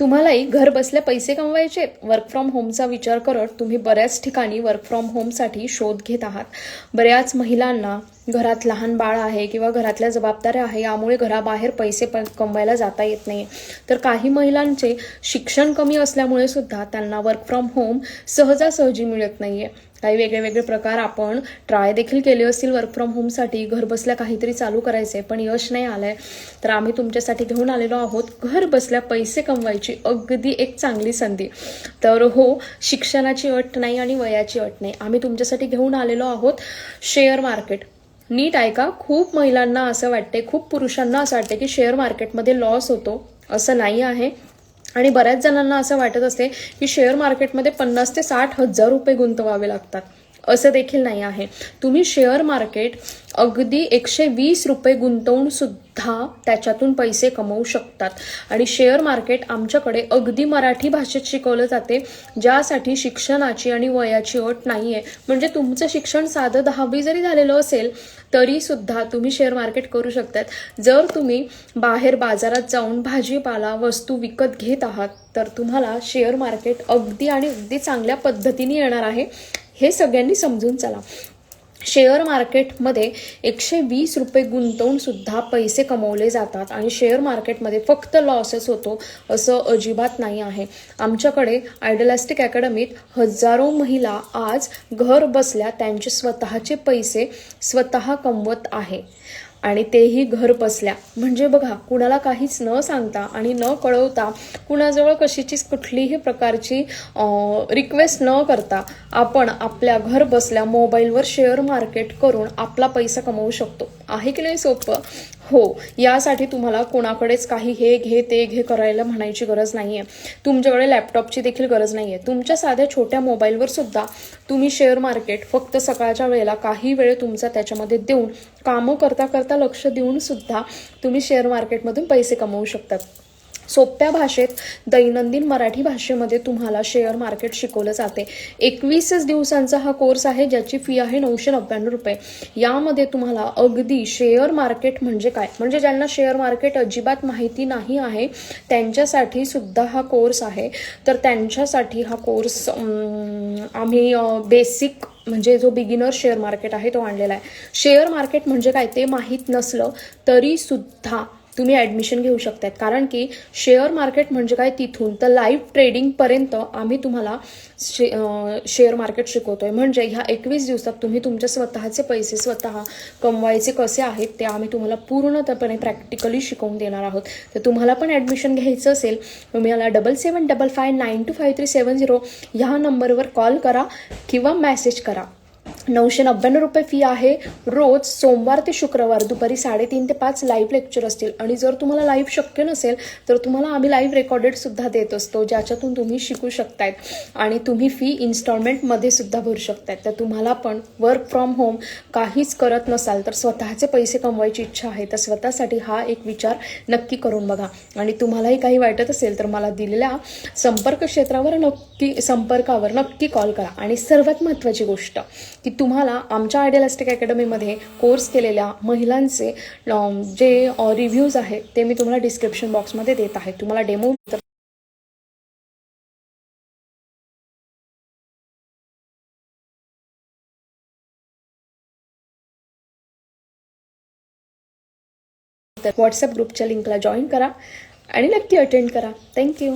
तुम्हालाही घर बसल्या पैसे कमवायचे? वर्क फ्रॉम होमचा विचार करत तुम्ही बऱ्याच ठिकाणी वर्क फ्रॉम होमसाठी शोध घेत आहात. बऱ्याच महिलांना घरात लहान बाळ आहे किंवा घरातल्या जबाबदाऱ्या आहे यामुळे घराबाहेर पैसे प कमवायला जाता येत नाही. तर काही महिलांचे शिक्षण कमी असल्यामुळे सुद्धा त्यांना वर्क फ्रॉम होम सहजासहजी मिळत नाही आहे काही वेगळे वेगळे प्रकार आपण ट्राय देखील केले असतील वर्क फ्रॉम होमसाठी घर बसल्या काहीतरी चालू करायचे पण यश नाही आलंय. तर आम्ही तुमच्यासाठी घेऊन आलेलो आहोत घर बसल्या पैसे कमवायची अगदी एक चांगली संधी. तर हो शिक्षणाची अट नाही आणि वयाची अट नाही. आम्ही तुमच्यासाठी घेऊन आलेलो आहोत शेअर मार्केट नीट ऐका खूप महिलांना असं वाटते खूप पुरुषांना असं वाटते की शेअर मार्केटमध्ये लॉस होतो असं नाही आहे. आणि बऱ्याच जणांना असं वाटत असते की शेअर मार्केटमध्ये पन्नास ते साठ हजार रुपये गुंतवावे लागतात. असं देखील नाही आहे. तुम्ही शेअर मार्केट अगदी एकशे वीस रुपये गुंतवून सुद्धा त्याच्यातून पैसे कमवू शकतात. आणि शेअर मार्केट आमच्याकडे अगदी मराठी भाषेत शिकवलं जाते ज्यासाठी शिक्षणाची आणि वयाची अट नाही आहे म्हणजे तुमचं शिक्षण साधं दहावी जरी झालेलं असेल तरी सुद्धा तुम्ही शेअर मार्केट करू शकतात. जर तुम्ही बाहेर बाजारात जाऊन भाजीपाला वस्तू विकत घेत आहात तर तुम्हाला शेअर मार्केट अगदी आणि अगदी चांगल्या पद्धतीने येणार आहे. हे सगळ्यांनी समजून चला. शेअर मार्केटमध्ये एकशे वीस रुपये गुंतवून सुद्धा पैसे कमवले जातात आणि शेअर मार्केटमध्ये फक्त लॉसच होतो असं अजिबात नाही आहे. आमच्याकडे आयडलास्टिक अकॅडमीत हजारो महिला आज घर बसल्या त्यांचे स्वतःचे पैसे स्वतः कमवत आहे. आणि तेही घर बसल्या म्हणजे बघा कुणाला काहीच न सांगता आणि न कळवता कुणाजवळ कशीचीच कुठलीही प्रकारची रिक्वेस्ट न करता आपण आपल्या घर बसल्या मोबाईलवर शेअर मार्केट करून आपला पैसा कमवू शकतो. आहे की नाही सोपं? हो यासाठी तुम्हाला कोणाकडेच काही हे घे ते घे करायला म्हणायची गरज नाही आहे तुमच्याकडे लॅपटॉपची देखील गरज नाही आहे तुमच्या साध्या छोट्या मोबाईलवर सुद्धा तुम्ही शेअर मार्केट फक्त सकाळच्या वेळेला काही वेळ तुमचा त्याच्यामध्ये देऊन कामं करता करता लक्ष देऊन सुद्धा तुम्ही शेअर मार्केटमधून पैसे कमवू शकतात. सोप्या भाषेत दैनंदिन मराठी भाषेमध्ये तुम्हाला शेअर मार्केट शिकवलं जाते. एकवीसच दिवसांचा हा कोर्स आहे ज्याची फी आहे नऊशे नव्याण्णव रुपये. यामध्ये तुम्हाला अगदी शेअर मार्केट म्हणजे काय? म्हणजे ज्यांना शेअर मार्केट अजिबात माहिती नाही आहे त्यांच्यासाठी सुद्धा हा कोर्स आहे. तर त्यांच्यासाठी हा कोर्स आम्ही बेसिक म्हणजे जो बिगिनर शेअर मार्केट आहे तो आणलेला आहे. शेअर मार्केट म्हणजे काय? ते माहीत नसलं तरी सुद्धा तुम्ही ॲडमिशन घेऊ शकतात कारण की शेअर मार्केट म्हणजे काय? तिथून तर लाईव्ह ट्रेडिंगपर्यंत आम्ही तुम्हाला शे शेअर मार्केट शिकवतो आहे म्हणजे ह्या एकवीस दिवसात तुम्ही तुमच्या स्वतःचे पैसे स्वतः कमवायचे कसे आहेत ते आम्ही तुम्हाला पूर्णतपणे प्रॅक्टिकली शिकवून देणार आहोत. तर तुम्हाला पण ॲडमिशन घ्यायचं असेल तुम्ही मला double seven double five nine two five three seven zero ह्या नंबरवर कॉल करा किंवा मॅसेज करा. नऊशे नव्याण्णव रुपये फी आहे. रोज सोमवार ते शुक्रवार दुपारी साडेतीन ते पाच लाईव्ह लेक्चर असतील. आणि जर तुम्हाला लाईव्ह शक्य नसेल तर तुम्हाला आम्ही लाईव्ह रेकॉर्डेडसुद्धा देत असतो ज्याच्यातून तुम्ही शिकू शकतायत आणि तुम्ही फी इन्स्टॉलमेंटमध्ये सुद्धा भरू शकतायत तर तुम्हाला पण वर्क फ्रॉम होम काहीच करत नसाल तर स्वतःचे पैसे कमवायची इच्छा आहे तर स्वतःसाठी हा एक विचार नक्की करून बघा. आणि तुम्हालाही काही वाटत असेल तर मला दिलेल्या संपर्क क्षेत्रावर नक्की संपर्कावर नक्की कॉल करा. आणि सर्वात महत्त्वाची गोष्ट की तुम्हाला आमच्या आयडियलिस्टिक अकॅडमीमध्ये कोर्स केलेल्या महिलांचे जे रिव्ह्यूज आहेत ते मी तुम्हाला डिस्क्रिप्शन बॉक्समध्ये देत आहे. तुम्हाला डेमो तर व्हॉट्सअप ग्रुपच्या लिंकला जॉईन करा आणि नक्की अटेंड करा. थँक्यू